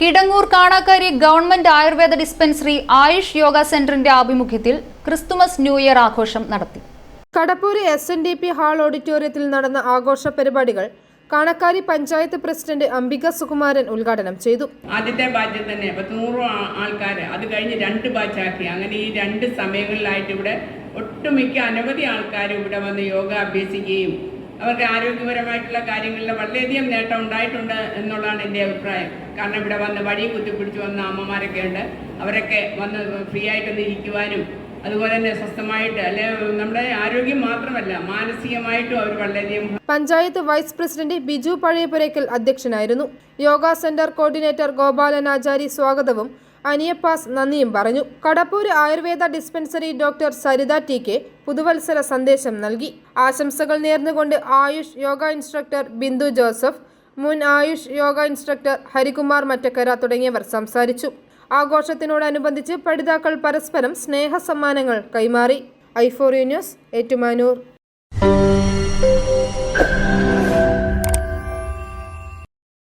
Kidangoor Kanakkari government Ayurveda dispensary AYUSH yoga സെന്ററിന്റെ ആഭിമുഖ്യത്തിൽ Christmas new year ആഘോഷം നടത്തി. Kadappur S N D P hall ഓഡിറ്റോറിയത്തിൽ നടന്ന ആഘോഷ പരിപാടികൾ കാണക്കാരി പഞ്ചായത്ത് പ്രസിഡന്റ് അംബിക സുകുമാരൻ ഉദ്ഘാടനം ചെയ്തു. ആദ്യത്തെ ബാച്ചിൽ തന്നെ പത്തുനൂറ് ആൾക്കാർ അത് കഴിഞ്ഞ് രണ്ട് ബാച്ചാക്കി. അങ്ങനെ ഈ രണ്ട് സമയങ്ങളിലായിട്ട് ഇവിടെ ഒട്ടുമിക്ക അനവധി ആൾക്കാരും ഇവിടെ വന്ന് യോഗ അഭ്യസിക്കുകയും അവർക്ക് ആരോഗ്യപരമായിട്ടുള്ള കാര്യങ്ങളിൽ വളരെയധികം നേട്ടം ഉണ്ടായിട്ടുണ്ട് എന്നുള്ളതാണ് എന്റെ അഭിപ്രായം. കാരണം ഇവിടെ വന്ന് വഴി കുത്തിപ്പിടിച്ച് വന്ന അമ്മമാരൊക്കെ ഉണ്ട്. അവരൊക്കെ വന്ന് ഫ്രീ ആയിട്ടൊന്ന് ഇരിക്കുവാനും അതുപോലെ തന്നെ സ്വസ്ഥമായിട്ട് അല്ലെ നമ്മുടെ ആരോഗ്യം മാത്രമല്ല മാനസികമായിട്ടും അവർ വളരെയധികം പഞ്ചായത്ത് വൈസ് പ്രസിഡന്റ് ബിജു പഴയപുരയ്ക്കൽ അധ്യക്ഷനായിരുന്നു. യോഗ സെന്റർ കോർഡിനേറ്റർ ഗോപാലൻ ആചാരി സ്വാഗതവും അനിയപ്പാസ് നന്ദിയും പറഞ്ഞു. Kadappoor ayurveda dispensary doctor Saritha T K പുതുവത്സര സന്ദേശം നൽകി. ആശംസകൾ നേർന്നുകൊണ്ട് ആയുഷ് യോഗ ഇൻസ്ട്രക്ടർ ബിന്ദു ജോസഫ് മുൻ ആയുഷ് യോഗ ഇൻസ്ട്രക്ടർ ഹരികുമാർ മറ്റക്കര തുടങ്ങിയവർ സംസാരിച്ചു. ആഘോഷത്തിനോടനുബന്ധിച്ച് പഠിതാക്കൾ പരസ്പരം സ്നേഹ സമ്മാനങ്ങൾ കൈമാറി. ഐഫോറിയ ന്യൂസ് ഏറ്റുമാനൂർ.